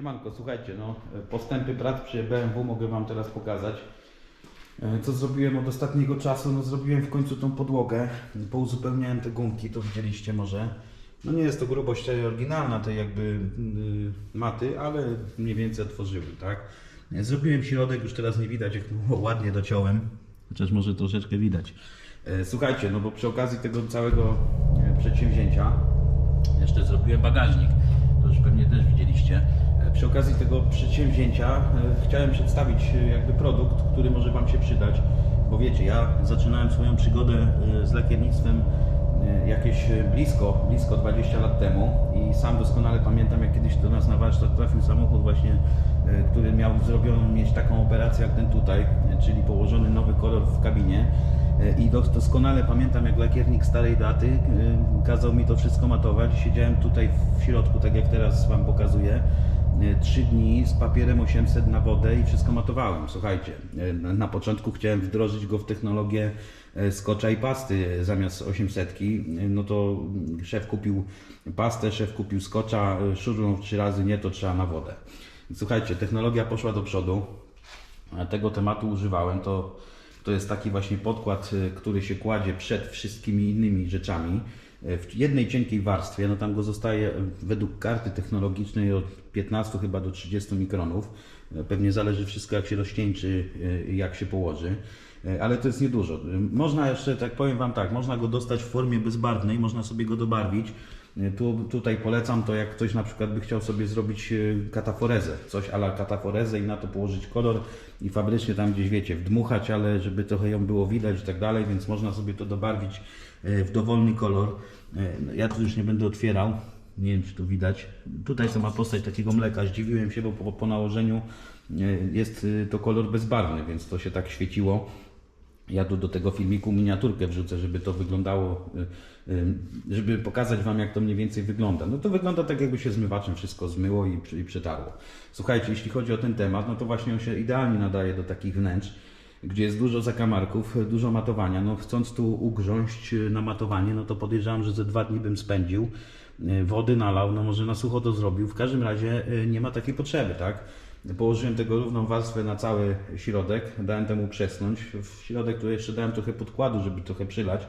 Siemanko, słuchajcie, no postępy prac przy BMW mogę Wam teraz pokazać. E, Co zrobiłem od ostatniego czasu? No zrobiłem w końcu tą podłogę, pouzupełniałem te gumki, to widzieliście może. No nie jest to grubość oryginalna, tej jakby yy, maty, ale mniej więcej otworzyły, tak? E, Zrobiłem środek, już teraz nie widać, jak było ładnie dociąłem, chociaż może troszeczkę widać. E, Słuchajcie, no bo przy okazji tego całego przedsięwzięcia jeszcze zrobiłem bagażnik. To już pewnie też widzieliście. E, Przy okazji tego przedsięwzięcia e, chciałem przedstawić e, jakby produkt, który może Wam się przydać. Bo wiecie, ja zaczynałem swoją przygodę z lakiernictwem jakieś blisko, blisko 20 lat temu i sam doskonale pamiętam, jak kiedyś do nas na warsztat trafił samochód właśnie, który miał zrobioną mieć taką operację jak ten tutaj, czyli położony nowy kolor w kabinie. I dos- doskonale pamiętam, jak lakiernik starej daty kazał mi to wszystko matować. Siedziałem tutaj w środku, tak jak teraz Wam pokazuję, y, trzy dni z papierem 800 na wodę i wszystko matowałem. Słuchajcie, y, na- początku chciałem wdrożyć go w technologię y, skocza i pasty zamiast 800. y, No to szef kupił pastę, szef kupił skocza, y, szurną trzy razy nie, to trzeba na wodę. Słuchajcie, technologia poszła do przodu. Tego tematu używałem, to, to jest taki właśnie podkład, który się kładzie przed wszystkimi innymi rzeczami. Y, W jednej cienkiej warstwie, no tam go zostaje y, według karty technologicznej od 15 chyba do 30 mikronów. Y, Pewnie zależy wszystko jak się rozcieńczy jak się położy. Ale to jest niedużo. Można jeszcze, tak powiem Wam tak, można go dostać w formie bezbarwnej, można sobie go dobarwić. Tu, tutaj polecam to, jak ktoś na przykład by chciał sobie zrobić y, kataforezę, coś ala kataforezę i na to położyć kolor i fabrycznie tam gdzieś wiecie, wdmuchać, ale żeby trochę ją było widać i tak dalej, więc można sobie to dobarwić y, w dowolny kolor. Y, no, Ja tu już nie będę otwierał, nie wiem czy to widać. Tutaj to ma postać takiego mleka, zdziwiłem się, bo po, po nałożeniu jest to kolor bezbarwny, więc to się tak świeciło. Ja tu do tego filmiku miniaturkę wrzucę, żeby to wyglądało, y, y, żeby pokazać Wam, jak to mniej więcej wygląda. No to wygląda tak, jakby się zmywaczem wszystko zmyło i, i przetarło. Słuchajcie, jeśli chodzi o ten temat, no to właśnie on się idealnie nadaje do takich wnętrz, gdzie jest dużo zakamarków, dużo matowania. No chcąc tu ugrząść y, na matowanie, no to podejrzewam, że ze dwa dni bym spędził. Wody nalał, no może na sucho to zrobił. W każdym razie nie ma takiej potrzeby, tak? Położyłem tego równą warstwę na cały środek, dałem temu przesnąć. W środek tu jeszcze dałem trochę podkładu, żeby trochę przylać.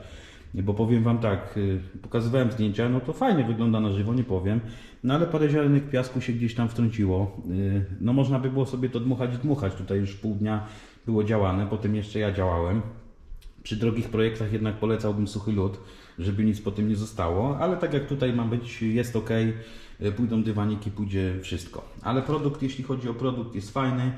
Bo powiem Wam tak, y, pokazywałem zdjęcia, no to fajnie wygląda na żywo, nie powiem. No ale parę ziarenek piasku się gdzieś tam wtrąciło. Y, No można by było sobie to dmuchać, dmuchać. Tutaj już pół dnia było działane, potem jeszcze ja działałem. Przy drogich projektach jednak polecałbym suchy lód, żeby nic po tym nie zostało, ale tak jak tutaj ma być, jest ok, pójdą dywaniki, pójdzie wszystko. Ale produkt, jeśli chodzi o produkt, jest fajny.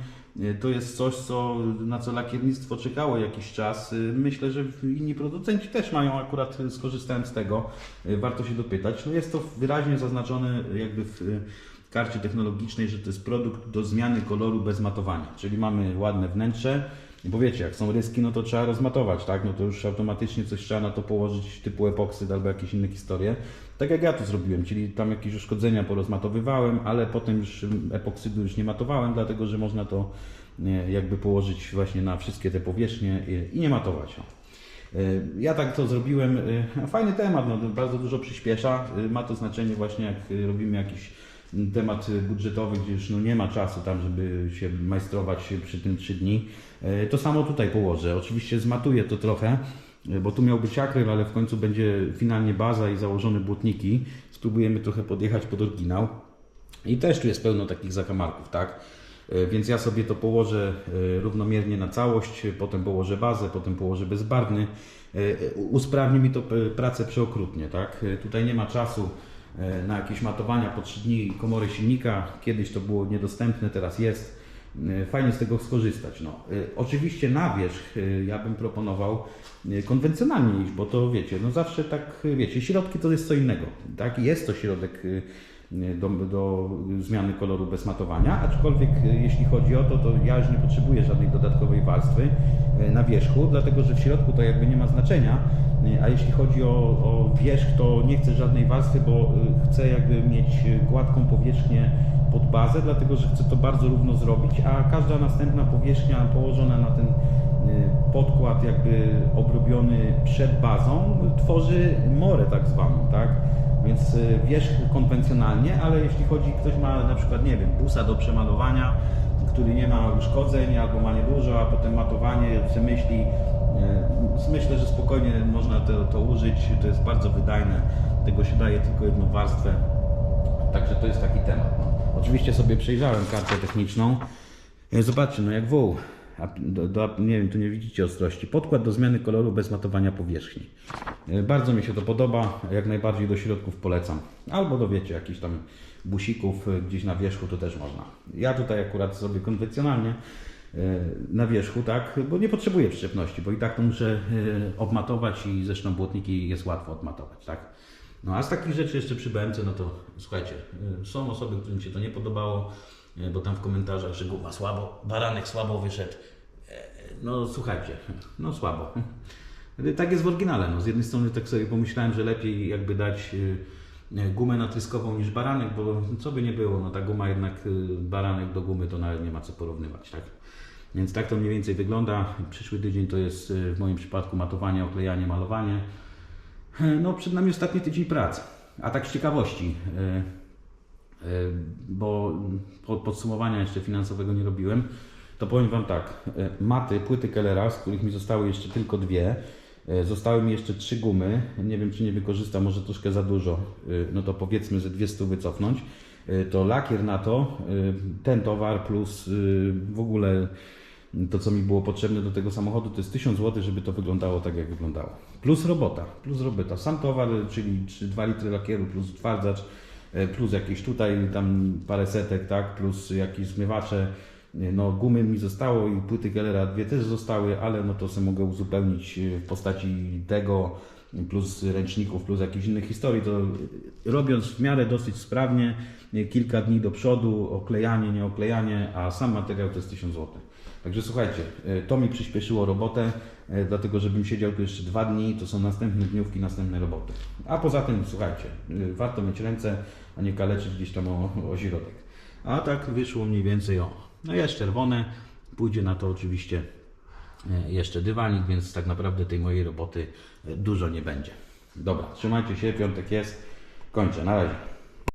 To jest coś, co, na co lakiernictwo czekało jakiś czas. Myślę, że inni producenci też mają, akurat skorzystałem z tego. Warto się dopytać. No jest to wyraźnie zaznaczone jakby w karcie technologicznej, że to jest produkt do zmiany koloru bez matowania. Czyli mamy ładne wnętrze, bo wiecie, jak są ryski, no to trzeba rozmatować, tak? No to już automatycznie coś trzeba na to położyć typu epoksyd albo jakieś inne historie. Tak jak ja to zrobiłem, czyli tam jakieś uszkodzenia porozmatowywałem, ale potem już epoksydu już nie matowałem, dlatego że można to e, jakby położyć właśnie na wszystkie te powierzchnie i- nie matować. E, Ja tak to zrobiłem. e, Fajny temat, no, bardzo dużo przyspiesza. Ma to znaczenie właśnie jak robimy jakiś temat budżetowy, gdzie już no, nie ma czasu tam, żeby się majstrować przy tym 3 dni. To samo tutaj położę. Oczywiście zmatuję to trochę, bo tu miał być akryl, ale w końcu będzie finalnie baza i założone błotniki. Spróbujemy trochę podjechać pod oryginał. I też tu jest pełno takich zakamarków, tak? E, Więc ja sobie to położę e, równomiernie na całość, e, potem położę bazę, potem położę bezbarwny. E, Usprawni mi to pracę przeokrutnie, tak? E, Tutaj nie ma czasu e, na jakieś matowania po 3 dni komory silnika. Kiedyś to było niedostępne, teraz jest. E, Fajnie z tego skorzystać. No. E, Oczywiście na wierzch e, ja bym proponował konwencjonalnie iść, bo to wiecie, no zawsze tak, wiecie, środki to jest co innego. Tak? Jest to środek do, do zmiany koloru bez matowania, aczkolwiek e, jeśli chodzi o to, to ja już nie potrzebuję żadnej dodatkowej warstwy e, na wierzchu, dlatego że w środku to jakby nie ma znaczenia, e, a jeśli chodzi o, o wierzch, to nie chcę żadnej warstwy, bo chcę jakby mieć gładką powierzchnię pod bazę, dlatego że chcę to bardzo równo zrobić, a każda następna powierzchnia położona na ten podkład jakby obrobiony przed bazą tworzy morę tak zwaną, tak? Więc y, wierzch konwencjonalnie, ale jeśli chodzi, ktoś ma na przykład, nie wiem, busa do przemalowania, który nie ma uszkodzeń albo ma niedużo, a potem matowanie, przemyśli, y, myślę, że spokojnie można to, to użyć, to jest bardzo wydajne, tego się daje tylko jedną warstwę, także to jest taki temat. No. Oczywiście sobie przejrzałem kartę techniczną, E, Zobaczcie, no jak wół. Do, do, nie wiem, tu nie widzicie ostrości. Podkład do zmiany koloru bez matowania powierzchni. E, Bardzo mi się to podoba, jak najbardziej do środków polecam. Albo do wiecie, jakichś tam busików e, gdzieś na wierzchu to też można. Ja tutaj akurat sobie konwencjonalnie e, na wierzchu, tak, bo nie potrzebuję przyczepności, bo i tak to muszę obmatować i zresztą błotniki jest łatwo odmatować, tak. No a z takich rzeczy jeszcze przy BMC, no to słuchajcie, są osoby, którym się to nie podobało, bo tam w komentarzach, że guma słabo, baranek słabo wyszedł. No słuchajcie, no słabo. Tak jest w oryginale. No. Z jednej strony tak sobie pomyślałem, że lepiej jakby dać y, y, gumę natryskową niż baranek, bo co by nie było, no ta guma jednak, y, baranek do gumy to nawet nie ma co porównywać, tak? Więc tak to mniej więcej wygląda. Przyszły tydzień to jest w moim przypadku matowanie, oklejanie, malowanie. No, przed nami ostatni tydzień pracy. A tak z ciekawości, bo po- podsumowania jeszcze finansowego nie robiłem, to powiem Wam tak. Maty, płyty Kellera, z których mi zostały jeszcze tylko dwie, zostały mi jeszcze trzy gumy. Nie wiem, czy nie wykorzystam, może troszkę za dużo. Yy, No to powiedzmy, że dwie stówy cofnąć. Yy, To lakier na to, ten towar plus w ogóle to, co mi było potrzebne do tego samochodu, to jest 1000 zł, żeby to wyglądało tak, jak wyglądało. Plus robota, plus robota. Sam towar, czyli 2 litry lakieru, plus twardzacz, e, plus jakieś tutaj tam parę setek, tak, plus jakieś zmywacze. No, gumy mi zostało i płyty Gellera dwie też zostały, ale no to sobie mogę uzupełnić e, w postaci tego, plus ręczników, plus jakichś innych historii, to robiąc w miarę dosyć sprawnie, e, kilka dni do przodu, oklejanie, nie oklejanie, a sam materiał to jest 1000 zł. Także słuchajcie, e, to mi przyspieszyło robotę, dlatego żebym siedział tu jeszcze dwa dni, to są następne dniówki, następne roboty. A poza tym, słuchajcie, warto mieć ręce, a nie kaleczyć gdzieś tam o, o środek. A tak wyszło mniej więcej o. No jest czerwone, pójdzie na to oczywiście e, jeszcze dywanik, więc tak naprawdę tej mojej roboty e, dużo nie będzie. Dobra, trzymajcie się, piątek jest, kończę, na razie.